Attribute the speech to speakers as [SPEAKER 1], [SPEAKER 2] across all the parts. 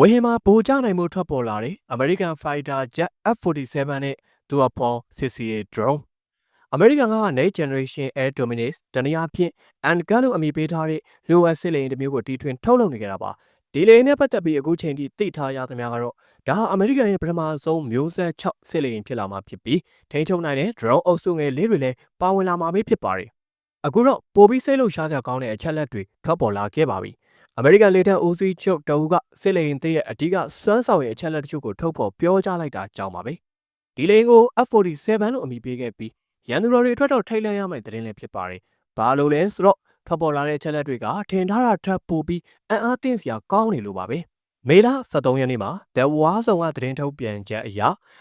[SPEAKER 1] ဝေဟင်မှာဗိုလ်ကျနိုင်မှုထွက်ပေါ်လာတဲ့ American Fighter Jet F47 နဲ့သူအဖော် CCA drone American က Next Generation Air Dominance တနည်းအားဖြင့် NGAD လို့အမည်ပေးထားတဲ့လူဝက်စစ်လေယာဉ်တစ်မျိုးကိုတီထွင်ထုတ်လုပ်နေကြတာပါဒီလေယာဉ်နဲ့ပတ်သက်ပြီးအခုချိန်ထိသိထားရသမျှကတော့ဒါဟာ American ရဲ့ပထမဆုံးမျိုးဆက်6စစ်လေယာဉ်ဖြစ်လာမှာဖြစ်ပြီးထိန်းချုပ်နိုင်တဲ့ drone အုပ်စုငယ်လေးတွေလည်းပါဝင်လာမှာပဲဖြစ်ပါတယ်အခုတော့ပိုပြီးစိတ်လှုပ်ရှားစရာကောင်းတဲ့အချက်လက်တွေထွက်ပေါ်လာခဲ့ပါပြီ။ အမေရိကန်လေတပ်ဦးစီးချုပ်တအူးကစစ်လေရင်သေးရဲ့အဓိကစွမ်းဆောင်ရည်အချက်အလက်တချို့ကိုထုတ်ဖော်ပြောကြားလိုက်တာကြောင်းပါပဲ။ဒီလေရင်ကို F47 လို့အမည်ပေးခဲ့ပြီးရန်သူတော်တွေအတွက်တော့ထိတ်လန့်ရမယ့်သတင်းလည်းဖြစ်ပါတယ်။ဘာလို့လဲဆိုတော့ထွက်ပေါ်လာတဲ့အချက်အလက်တွေကထင်ထားတာထပ်ပိုပြီးအံ့အားသင့်စရာကောင်းနေလို့ပါပဲ။မေလ23ရက်နေ့မှာ The War Zone ကသတင်းထုတ်ပြန်ချက်အရ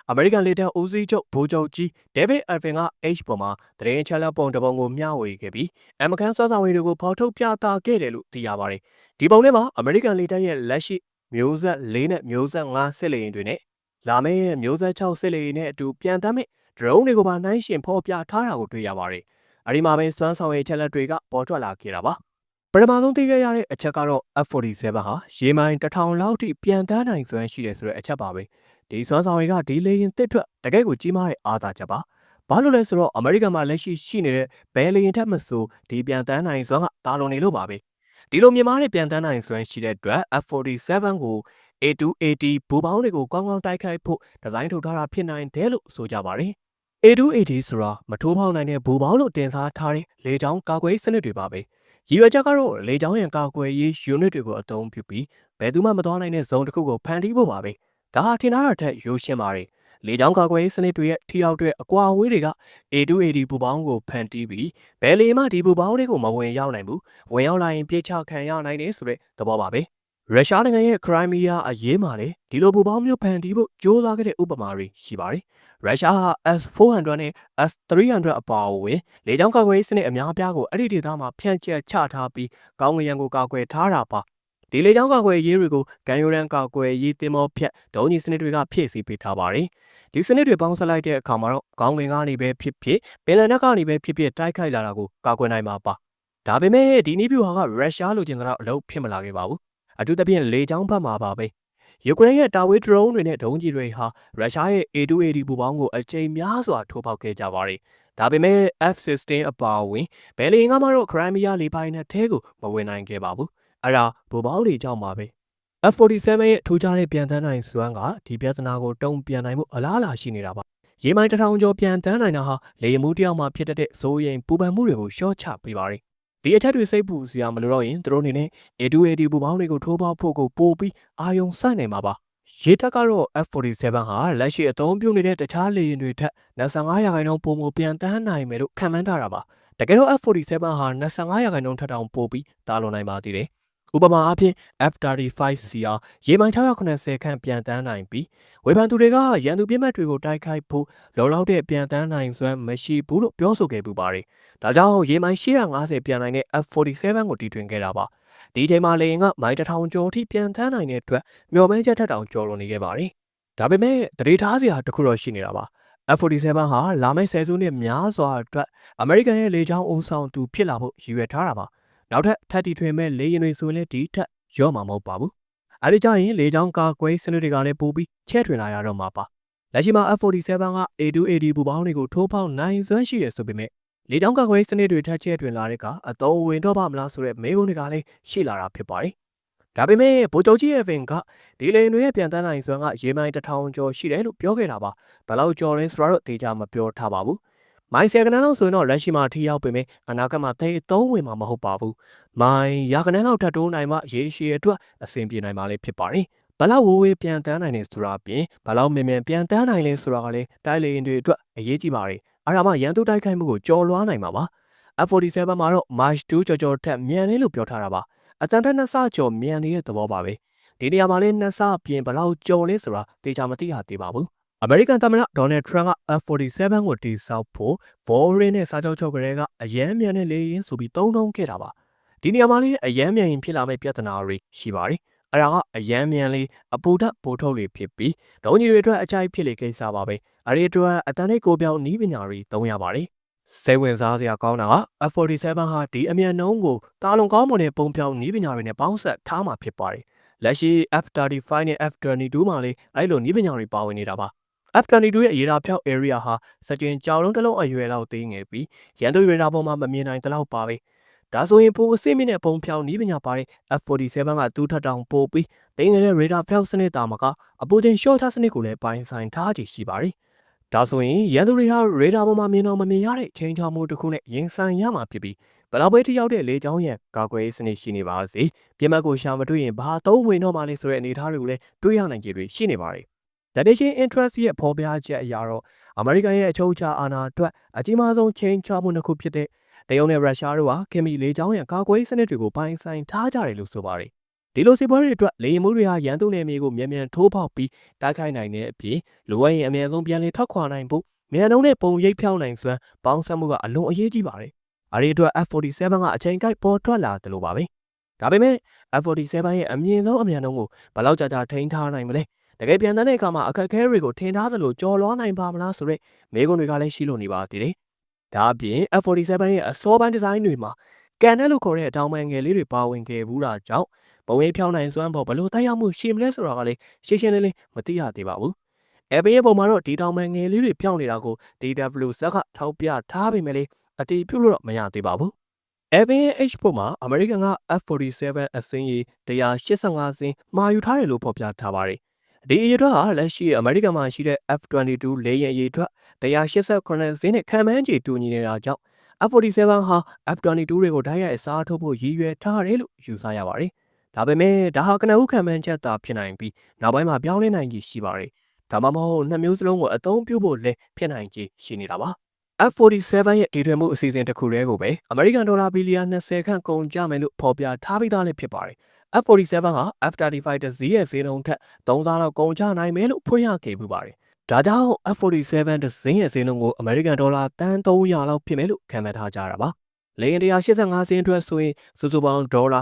[SPEAKER 1] အမေရိကန်လေတပ်ဦးစီးချုပ်ဗိုလ်ချုပ်ကြီး David Irving က H ပေါ်မှာသတင်းအချက်အလက်ပုံတစ်ပုံကိုမျှဝေခဲ့ပြီးအမကန်စွမ်းဆောင်ရည်တွေကိုဖော်ထုတ်ပြသခဲ့တယ်လို့သိရပါတယ်။ ဒီပုံထဲမှာအမေရိကန်လေတပ်ရဲ့လက်ရှိမျိုးဆက်၄နဲ့မျိုးဆက်၅စစ်လေယာဉ်တွေနဲ့လာမယ့်ရဲ့မျိုးဆက်6စစ်လေယာဉ်နဲ့အတူပြန်တမ်းမဲ့ drone တွေကိုပါနှိုင်းယှဉ်ဖော်ပြထားတာကိုတွေ့ရပါတယ်။အဲဒီမှာပဲစွမ်းဆောင်ရည်ချက်လက်တွေကပေါ်ထွက်လာခဲ့တာပါ။ပထမဆုံးသိခဲ့ရတဲ့အချက်ကတော့ F47 ဟာရေမိုင်1000လောက်ထိပြန်တမ်းနိုင်စွမ်းရှိတယ်ဆိုတဲ့အချက်ပါပဲ။ဒီစွမ်းဆောင်ရည်ကဒီလေယာဉ်တစ်ထွက်တကယ့်ကိုကြီးမားတဲ့အားသာချက်ပါ။ဘာလို့လဲဆိုတော့အမေရိကန်မှာလက်ရှိရှိနေတဲ့ဘယ်လေယာဉ်ထက်မဆိုဒီပြန်တမ်းနိုင်စွမ်းကတာလွန်နေလို့ပါပဲ။ ဒီလိုမြင်မာတဲ့ပြန်တမ်းနိုင်စွမ်းရှိတဲ့အတွက် F47 ကို A280 ဘူပေါင်းတွေကိုကောင်းကောင်းတိုက်ခိုက်ဖို့ဒီဇိုင်းထုတ်ထားတာဖြစ်နိုင်တယ်လို့ဆိုကြပါတယ်။ A280 ဆိုတာမထိုးပေါက်နိုင်တဲ့ဘူပေါင်းလို့တင်စားထားတဲ့လေကြောင်းကာကွယ်ရေးစနစ်တွေပါပဲ။ရည်ရွယ်ချက်ကတော့လေကြောင်းရန်ကာကွယ်ရေး unit တွေကိုအသုံးပြုပြီးဘယ်သူမှမသွားနိုင်တဲ့ဇုံတစ်ခုကိုဖန်တီးဖို့ပါပဲ။ဒါဟာထင်ထားတာထက်ရိုးရှင်းပါတယ်။ လေကြောင်းကာကွယ်ရေးစနစ်တွေရဲ့ထိရောက်တဲ့အကွာအဝေးတွေက A280 ဘူပေါင်းကိုဖန်တီးပြီးဘယ်လေမှဒီဘူပေါင်းတွေကိုမဝင်ရောက်နိုင်ဘူး။ဝင်ရောက်လာရင်ပြစ်ချခံရနိုင်တယ်ဆိုတဲ့သဘောပါပဲ။ရုရှားနိုင်ငံရဲ့ခရိုင်းမီးယားအရေးမှာလည်းဒီလိုဘူပေါင်းမျိုးဖန်တီးဖို့ကြိုးစားခဲ့တဲ့ဥပမာတွေရှိပါတယ်။ရုရှားဟာ S400 နဲ့ S300 အပါအဝင်လေကြောင်းကာကွယ်ရေးစနစ်အများအပြားကိုအဲ့ဒီဒေသမှာဖြန့်ကျက်ချထားပြီးကောင်းကင်ယံကိုကာကွယ်ထားတာပါ။ဒီလေကြောင်းကာကွယ်ရေးတွေကိုကန်ယူရန်ကာကွယ်ရေးတင်မောဖြတ်ဒုံးကြီးစနစ်တွေကဖြည့်ဆည်းပေးထားပါတယ်။ ဒီစနစ်တွေပေါင်းစပ်လိုက်တဲ့အခါမှာတော့ကောင်းကင်ကနေပဲဖြစ်ဖြစ်ပင်လယ်နက်ကနေပဲဖြစ်ဖြစ်တိုက်ခိုက်လာတာကိုကာကွယ်နိုင်မှာပါ။ဒါပေမဲ့ဒီနည်းဗျူဟာကရုရှားလိုချင်တဲ့အလုပ်ဖြစ်မလာခဲ့ပါဘူး။အထူးသဖြင့်လေကြောင်းဘက်မှာပါပဲ။ယူကရိန်းရဲ့တာဝေးဒရုန်းတွေနဲ့ဒုံးကြီးတွေဟာရုရှားရဲ့ A280 ဘူပေါင်းကိုအကြိမ်များစွာထိုးပေါက်ခဲ့ကြပါတယ်။ဒါပေမဲ့ F16 အပါအဝင်ဘယ်လီငါမှတော့ခရိုင်းမီးယားလေပိုင်နဲ့ထဲကိုမဝင်နိုင်ခဲ့ပါဘူး။အဲ့ဒါဘူပေါင်းတွေကြောင့်ပါပဲ။ F47 ရဲ့ထူးခြားတဲ့ပြန်တန်းနိုင်စွမ်းကဒီပြဿနာကိုတုံ့ပြန်နိုင်မှုအလားအလာရှိနေတာပါ။ရေမိုင်တစ်ထောင်ကျော်ပြန်တန်းနိုင်တာဟာလေယာဉ်မှုတစ်ယောက်မှဖြစ်တဲ့စိုးရိမ်ပူပန်မှုတွေကိုရှော့ချပေးပါတယ်။ဒီအထက်တွေစိတ်ပူစရာမလိုတော့ရင်သူတို့အနေနဲ့ A280 ဘူပေါင်းတွေကိုထိုးပေါက်ဖို့ကိုပို့ပြီးအာယုံစိုက်နိုင်မှာပါ။ရေတပ်ကတော့ F47 ဟာလက်ရှိအသုံးပြုနေတဲ့တခြားလေယာဉ်တွေထက်25ရာခိုင်နှုန်းပိုမိုပြန်တန်းနိုင်မယ်လို့ခန့်မှန်းထားတာပါ။တကယ်တော့ F47 ဟာ25ရာခိုင်နှုန်းထက်တောင်ပိုပြီးတာလွန်နိုင်ပါသေးတယ်။ ဥပမာအားဖြင့် F35C ဟာရေမိုင်680ခန့်ပြန်တန်းနိုင်ပြီးဝေဖန်သူတွေကရန်သူပြစ်မှတ်တွေကိုတိုက်ခိုက်ဖို့လောလောက်တဲ့ပြန်တန်းနိုင်စွမ်းမရှိဘူးလို့ပြောဆိုခဲ့ပူပါတယ်။ဒါကြောင့်ရေမိုင်850ပြန်နိုင်တဲ့ F47 ကိုတီထွင်ခဲ့တာပါ။ဒီချိန်မှာလေရင်ကမိုင်1000ကျော်ထိပြန်တန်းနိုင်တဲ့အတွက်မျော်မှန်းချက်ထက်တောင်ကျော်လွန်နေခဲ့ပါတယ်။ဒါပေမဲ့တရေထားစရာတစ်ခုတော့ရှိနေတာပါ။ F47 ဟာလာမယ့်ဆယ်စုနှစ်များစွာအတွက်အမေရိကန်ရဲ့လေကြောင်းအုံဆောင်သူဖြစ်လာဖို့ရည်ရွယ်ထားတာပါ။ နောက်ထပ်ထပ်တီထွင်မဲ့လေယာဉ်တွေဆိုရင်လည်းဒီထက်ရော့မှာမဟုတ်ပါဘူး။အဲဒီကြရင်လေကြောင်းကာကွယ်စနစ်တွေကလည်းပိုပြီးချဲ့ထွင်လာရတော့မှာပါ။လက်ရှိမှာ F47 က A280 ဘူပေါင်းတွေကိုထိုးပေါက်နိုင်စွမ်းရှိတယ်ဆိုပေမဲ့လေကြောင်းကာကွယ်စနစ်တွေထပ်ချဲ့ထွင်လာတဲ့ကအသုံးဝင်တော့ပါမလားဆိုတဲ့မေးခွန်းတွေကလည်းရှိလာတာဖြစ်ပါတယ်။ဒါပေမဲ့ဗိုလ်ချုပ်ကြီးရဲ့ဗင်ကဒီလေတွေရဲ့ပြန်တန်းနိုင်စွမ်းကရေမိုင်တစ်ထောင်ကျော်ရှိတယ်လို့ပြောခဲ့တာပါ။ဘယ်လောက်ကျော်လဲဆိုတော့တေချာမပြောထားပါဘူး။ မိုင်ဆယ်ကနန်းလောက်ဆိုရင်တော့လက်ရှိမှာထိရောက်ပေမဲ့အနာဂတ်မှာသိသုံးဝင်မှာမဟုတ်ပါဘူး။မိုင်ရာကနန်းလောက်ထပ်တိုးနိုင်မှရေရှည်အတွက်အဆင်ပြေနိုင်မှာလေးဖြစ်ပါတယ်။ဘလောက်ဝေးဝေးပြန်တန်းနိုင်နေဆိုတာအပြင်ဘလောက်မြင်မြန်ပြန်တန်းနိုင်လဲဆိုတာကလည်းတိုက်လေရင်တွေအတွက်အရေးကြီးပါတယ်။အားဒါမှရန်သူတိုက်ခိုက်မှုကိုကြော်လွှားနိုင်မှာပါ။ F47 မှာတော့ March 2ကြော်ကြော်ထက်မြန်တယ်လို့ပြောထားတာပါ။အတန်ထက်နှစ်ဆကျော်မြန်နေတဲ့သဘောပါပဲ။ဒီနေရာမှာလည်းနှစ်ဆပြင်ဘလောက်ကြော်လဲဆိုတာတေချာမသိရသေးပါဘူး။ အမေရိကန်သမ္မတဒေါ်နယ်ထရန့်က F47 ကိုတီဆောက်ဖို့ Vorin နဲ့စာချုပ်ချုပ်ကလေးကအရန်မြန်တဲ့လေရင်ဆိုပြီးတုံးတုံးခဲ့တာပါ။ဒီနေရာမှာလည်းအရန်မြန်ရင်ဖြစ်လာမယ့်ပြဿနာတွေရှိပါတယ်။အဲ့ဒါကအရန်မြန်လေးအပူဓာတ်ပိုထုတ်လေးဖြစ်ပြီးဒုံကြီးတွေအတွက်အကြိုက်ဖြစ်လေကိစ္စပါပဲ။အဲ့ဒီအတွက်အတန်နဲ့ကိုပြောင်းနီးပညာတွေသုံးရပါတယ်။စိတ်ဝင်စားစရာကောင်းတာက F47 ဟာဒီအမြန်နှုံးကိုတာလွန်ကောင်းမွန်တဲ့ပုံပြောင်းနီးပညာတွေနဲ့ပေါင်းဆက်ထားမှာဖြစ်ပါတယ်။လက်ရှိ F35 နဲ့ F22 မှာလည်းအဲ့လိုနည်းပညာတွေပါဝင်နေတာပါ F22 ရဲ့အရေးအဖျောက် area ဟာစကြင်ကြောင်လုံးတစ်လုံးအရွယ်လောက်သေးငယ်ပြီးရန်သူရေဒါပေါ်မှာမမြင်နိုင်တဲ့လောက်ပါပဲဒါဆိုရင်ပိုအစိမ့်မြင့်တဲ့ပုံဖြောင်နည်းပညာပါတဲ့ F47 ကတူးထပ်တောင်ပို့ပြီးတင်းငယ်တဲ့ရေဒါဖျောက်စနစ်တာမှာကအပူချိန် short စနစ်ကိုလည်းပိုင်ဆိုင်ထားကြရှိပါတယ်ဒါဆိုရင်ရန်သူတွေဟာရေဒါပေါ်မှာမြင်တော့မမြင်ရတဲ့ချိန်ချောင်းမှုတစ်ခုနဲ့ရင်ဆိုင်ရမှာဖြစ်ပြီးဘလောက်ပဲထိရောက်တဲ့လေကြောင်းရန်ကာကွယ်ရေးစနစ်ရှိနေပါစေပြင်မတ်ကိုရှာမတွေ့ရင်ဘာသုံးဝင်တော့မှလဲဆိုတဲ့အနေအထားတွေကိုလည်းတွေးရနိုင်ကြတွေရှိနေပါတယ် Dedication Interest ရဲ့ဖော်ပြချက်အရတော့အမေရိကန်ရဲ့အချုပ်အခြာအာဏာအတွက်အကြီးမားဆုံးချိန်ချမှုတစ်ခုဖြစ်တဲ့တရုတ်နဲ့ရုရှားတို့ဟာခင်မီလေကြောင်းရန်ကာကွယ်ရေးစနစ်တွေကိုပိုင်ဆိုင်ထားကြတယ်လို့ဆိုပါတယ်ဒီလိုစီးပွားရေးအတွက်လေယာဉ်မှုတွေဟာရန်သူနယ်မြေကိုမြန်မြန်ထိုးပေါက်ပြီးတိုက်ခိုက်နိုင်တဲ့အပြင်လိုအပ်ရင်အမြန်ဆုံးပြန်လည်ထွက်ခွာနိုင်ဖို့မြန်နှုံးနဲ့ပုံရိပ်ဖြောင်းနိုင်စွမ်းပေါင်းစပ်မှုကအလွန်အရေးကြီးပါတယ်။အဲဒီအတွက် F47 ကအချိန်ကိုက်ပေါ်ထွက်လာတယ်လို့ပါပဲ။ဒါပေမဲ့ F47 ရဲ့အမြင့်ဆုံးအမြန်နှုံးကိုဘယ်လောက်ကြာကြာထိန်းထားနိုင်မလဲ။ တကယ်ပြန်တဲ့အခါမှာအခက်အခဲတွေကိုထင်ထားသလိုကြော်လွှားနိုင်ပါမလားဆိုတဲ့မေးခွန်းတွေကလည်းရှိလို့နေပါသေးတယ်။ဒါအပြင် F47 ရဲ့အစောပိုင်းဒီဇိုင်းတွေမှာကန်နဲ့လို့ခေါ်တဲ့အတောင်ပံငယ်လေးတွေပါဝင်ခဲ့ဘူးတာကြောင့်ဘဝေးဖြောင်းနိုင်စွမ်းပေါ်ဘလို့တိုက်ရောက်မှုရှိမလဲဆိုတာကလည်းရှင်းရှင်းလင်းလင်းမသိရသေးပါဘူး။ Apple ရဲ့ပုံမှာတော့ဒီတောင်ပံငယ်လေးတွေဖြောင်းနေတာကို DW ဇက်ကထောက်ပြထားပေမဲ့လေအတီးပြုလို့တော့မရသေးပါဘူး။ Apple ရဲ့ H ပုံမှာ American က F47 အစင်းကြီး185စင်းမှာယူထားတယ်လို့ဖော်ပြထားပါတယ်။ ဒီအရေးအတွက်ဟာလက်ရှိ American မှာရှိတဲ့ F22 လေယာဉ်အရေးအတွက်188စင်းနဲ့ခံမှန်းခြေတူညီနေတာကြောင့် F47 ဟာ F22 တွေကိုဓာတ်ရိုက်အစားထိုးဖို့ရည်ရွယ်ထားတယ်လို့ယူဆရပါတယ်။ဒါပေမဲ့ဒါဟာကနဦးခံမှန်းချက်သာဖြစ်နိုင်ပြီးနောက်ပိုင်းမှာပြောင်းလဲနိုင်ကြီးရှိပါတယ်။ဒါမှမဟုတ်နှစ်မျိုးစလုံးကိုအသုံးပြုဖို့လည်းဖြစ်နိုင်ကြီးရှိနေတာပါ။ F47 ရဲ့တည်ထွင်မှုအစီအစဉ်တစ်ခုတည်းကိုပဲအမေရိကန်ဒေါ်လာဘီလီယံ20ခန့်ကုန်ကျမယ်လို့ဖော်ပြထားပြီးသားလည်းဖြစ်ပါတယ်။ F47 ဟာ F35 တစည်းရဲ့ဈေးနှုန်းထက်3ဆလောက်ကုန်ကျနိုင်မယ်လို့ဖွင့်ရခဲ့ပူပါတယ်။ဒါကြောင့် F47 တစင်းရဲ့ဈေးနှုန်းကိုအမေရိကန်ဒေါ်လာတန်300လောက်ဖြစ်မယ်လို့ခန့်မှန်းထားကြတာပါ။လေယာဉ်185စင်းအတွက်ဆိုရင်စုစုပေါင်းဒေါ်လာ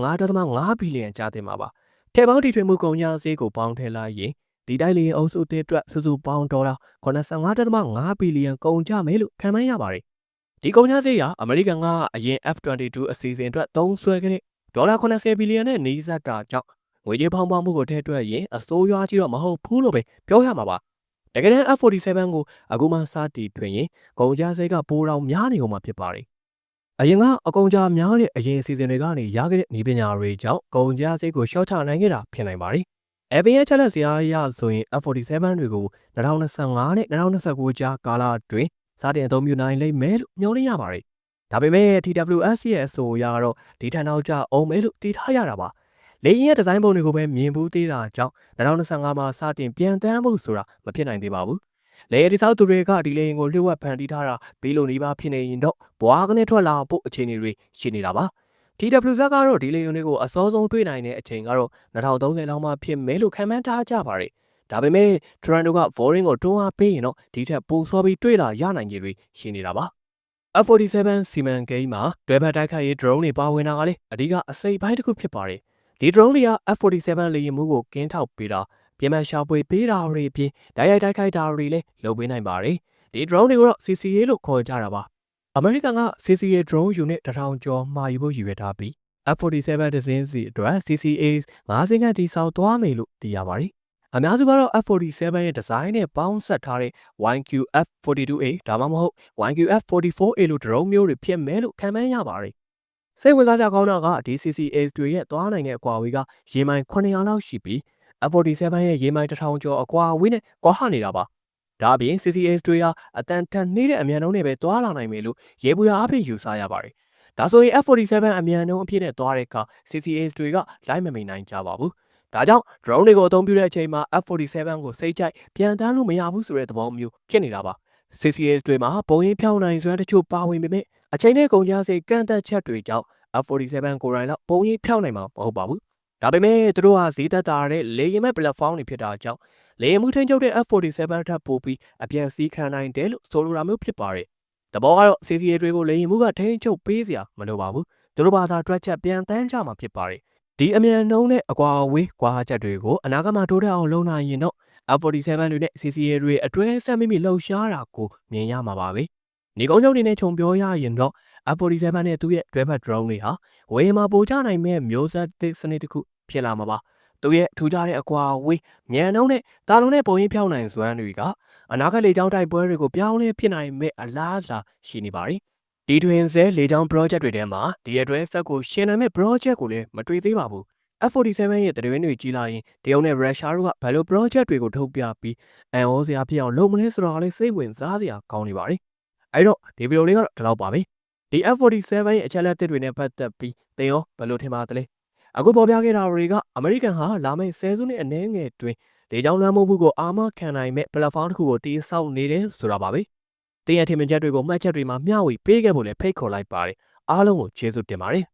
[SPEAKER 1] 55.5ဘီလီယံကျသင့်မှာပါ။ထဲပေါင်းတီထွင်မှုကုန်ကျစရိတ်ကိုပေါင်းထည့်လိုက်ရင်ဒီတိုက်လေယာဉ်အုပ်စုအသစ်အတွက်စုစုပေါင်းဒေါ်လာ85.5ဘီလီယံကုန်ကျမယ်လို့ခန့်မှန်းရပါတယ်။ဒီကုန်ကျစရိတ်ဟာအမေရိကန်ကအရင် F22 အစီအစဉ်အတွက်သုံးစွဲခဲ့တဲ့ ဒေါ်လာ80ဘီလီယံနဲ့နှီးစပ်တာကြောင့်ငွေကြေးဖောင်းပွားမှုကိုထည့်တွက်ရင်အစိုးရကြီးတော့မဟုတ်ဘူးလို့ပဲပြောရမှာပါ။တကယ်တမ်း F47 ကိုအခုမှစတီထွင်ရင်ကုန်ကျစရိတ်ကပိုတောင်များနေအောင်မှာဖြစ်ပါတယ်။အရင်ကအကုန်ကြများတဲ့အရင်အစီအစဉ်တွေကနေရခဲ့တဲ့ဤပညာတွေကြောင့်ကုန်ကျစရိတ်ကိုရှော့ချနိုင်ခဲ့တာဖြစ်နိုင်ပါတယ်။ Apple ရဲ့ချက်လက်စရာအရဆိုရင် F47 တွေကို2025နဲ့2029ကြားကာလအတွင်းစတင်အသုံးပြုနိုင်လိမ့်မယ်လို့မျှော်လင့်ရပါတယ်။ ဒါပေမဲ့ TWS ရဲ့အဆိုအရတော့ဒီထက်နောက်ကျအောင်မယ်လို့တည်ထားရတာပါ။လေရင်ရဲ့ဒီဇိုင်းပုံတွေကိုပဲမြင်ဘူးသေးတာကြောင့်2025မှာစတင်ပြန်တမ်းဖို့ဆိုတာမဖြစ်နိုင်သေးပါဘူး။လေယာဉ်ဒီဆောက်သူတွေကဒီလေရင်ကိုလျှို့ဝှက်ဖန်တီးထားတာပြီးလို့နေပါဖြစ်နေရင်တော့ဘွားကနေထွက်လာဖို့အခြေအနေတွေရှိနေတာပါ။ TWZ ကတော့ဒီလေယုံတွေကိုအစောဆုံးတွေ့နိုင်တဲ့အချိန်ကတော့2030လောက်မှဖြစ်မယ်လို့ခန့်မှန်းထားကြပါတယ်။ဒါပေမဲ့ Toronto က Voring ကိုတွန်းအားပေးရင်တော့ဒီထက်ပိုစောပြီးတွေ့လာရနိုင်ကြတွေရှိနေတာပါ။ F47 စီမံကိန်းမှာတွဲဖက်တိုက်ခိုက်ရေး drone တွေပါဝင်တာကလည်းအဓိကအစိပ်ပိုင်းတစ်ခုဖြစ်ပါတယ်။ဒီ drone တွေက F47 လေယာဉ်မှုကိုကင်းထောက်ပေးတာပြင်ပရှာဖွေပေးတာတွေအပြင်ဓာတ်ရိုက်တိုက်ခိုက်တာတွေလည်းလုပ်ပေးနိုင်ပါတယ်။ဒီ drone တွေကိုတော့ CCA လို့ခေါ်ကြတာပါ။အမေရိကန်က CCA drone unit 1000ကျော်မှာယူဖို့ရည်ရွယ်ထားပြီး F47 ဒဇင်းစီအတွက် CCA 9စင်းကတိဆောက်သွားမယ်လို့သိရပါတယ်။ အများစုကတော့ F47 ရဲ့ဒီဇိုင်းနဲ့ပေါင်းဆက်ထားတဲ့ YQF42A ဒါမှမဟုတ် YQF44A လို့ drone မျိုးတွေဖြစ်မယ်လို့ခန့်မှန်းရပါတယ်။စိတ်ဝင်စားကြကောင်းတာကဒီ CCA တွေရဲ့သွားနိုင်တဲ့အကွာအဝေးကရေမိုင်900လောက်ရှိပြီး F47 ရဲ့ရေမိုင်1000ကျော်အကွာအဝေးနဲ့ကွာဟနေတာပါ။ဒါအပြင် CCS တွေဟာအတန်တန်နှေးတဲ့အမြန်နှုန်းနဲ့ပဲသွားလာနိုင်မယ်လို့ရေပူရအဖြစ်ယူဆရပါတယ်။ဒါဆိုရင် F47 အမြန်နှုန်းအဖြစ်နဲ့သွားတဲ့အခါ CCS တွေကလိုက်မမိနိုင်ကြပါဘူး။ ဒါကြောင့် drone တွေကိုအသုံးပြုတဲ့အချိန်မှာ F47 ကိုစိတ်ကြိုက်ပြန်တန်းလို့မရဘူးဆိုတဲ့သဘောမျိုးဖြစ်နေတာပါ။ CCS တွေမှာပုံရိပ်ဖြောင်းနိုင်စွမ်းတချို့ပါဝင်ပေမဲ့အချိန်နဲ့ကုန်ကျစရိတ်ကန့်သက်ချက်တွေကြောင့် F47 ကိုယ်တိုင်တော့ပုံရိပ်ဖြောင်းနိုင်မှာမဟုတ်ပါဘူး။ဒါပေမဲ့သူတို့ဟာဈေးသက်သာတဲ့လေယာဉ်မဲ့ platform တွေဖြစ်တာကြောင့်လေယာဉ်မှုထိန်းချုပ်တဲ့ F47 ထပ်ပို့ပြီးအပြန်စည်းခံနိုင်တယ်လို့ဆိုလိုတာမျိုးဖြစ်ပါတယ်။တဘောကတော့ CCA တွေကိုလေယာဉ်မှုကထိန်းချုပ်ပေးစရာမလိုပါဘူး။သူတို့ဘာသာတွက်ချက်ပြန်တန်းကြမှာဖြစ်ပါတယ်။ ဒီအမြန်နှုံးနဲ့အကွာအဝေးကွာချက်တွေကိုအနာဂတ်မှာတိုးတက်အောင်လုပ်နိုင်ရင်တော့ F47 တွေနဲ့ CCA တွေအတွင်းဆက်မိမိလှုပ်ရှားတာကိုမြင်ရမှာပါပဲ။နေကုန်းချုပ်တွေနဲ့ခြုံပြောရရင်တော့ F47 နဲ့သူ့ရဲ့ Dreadnought drone တွေဟာဝေးမှာပိုချနိုင်မဲ့မျိုးဆက်သစ်စနစ်တစ်ခုဖြစ်လာမှာပါသူရဲ့ထူခြားတဲ့အကွာအဝေးမြန်နှုံးနဲ့တာလုံးနဲ့ပုံရင်ဖြောင်းနိုင်စွမ်းတွေကအနာဂတ်လေကြောင်းတိုက်ပွဲတွေကိုပြောင်းလဲဖြစ်နိုင်မဲ့အလားအလာရှိနေပါတယ် ဒီတွင်စဲလေကြောင်း project တွေထဲမှာဒီအတွက်ဆက်ကိုရှင်းနိုင်မဲ့ project ကိုလည်းမတွေ့သေးပါဘူး F47 ရဲ့တရွင်းတွေကြီးလာရင်တရုတ်နဲ့ရုရှားတို့ကဘယ်လို project တွေကိုထုတ်ပြပြီးအန်ဩစရာဖြစ်အောင်လုပ်မလဲဆိုတာကလည်းစိတ်ဝင်စားစရာကောင်းနေပါတယ်အဲ့တော့ဒီဗီဒီယိုလေးကတော့ဒီလောက်ပါပဲဒီ F47 ရဲ့အချက်လက်တွေနဲ့ပတ်သက်ပြီးသင်ရောဘယ်လိုထင်ပါသလဲအခုပေါ်ပြခဲ့တာတွေကအမေရိကန်ဟာလာမယ့်ဆယ်စုနှစ်အနည်းငယ်တွင်ဒေကြောင်းလမ်းမမှုကိုအာမခံနိုင်မဲ့ platform တစ်ခုကိုတည်ဆောက်နေတယ်ဆိုတာပါပဲ တင်ရထင်မြင်ချက်တွေကိုမှတ်ချက်တွေမှာမျှဝေပေးခဲ့ဖို့လည်းဖိတ်ခေါ်လိုက်ပါတယ်အားလုံးကိုကျေးဇူးတင်ပါတယ်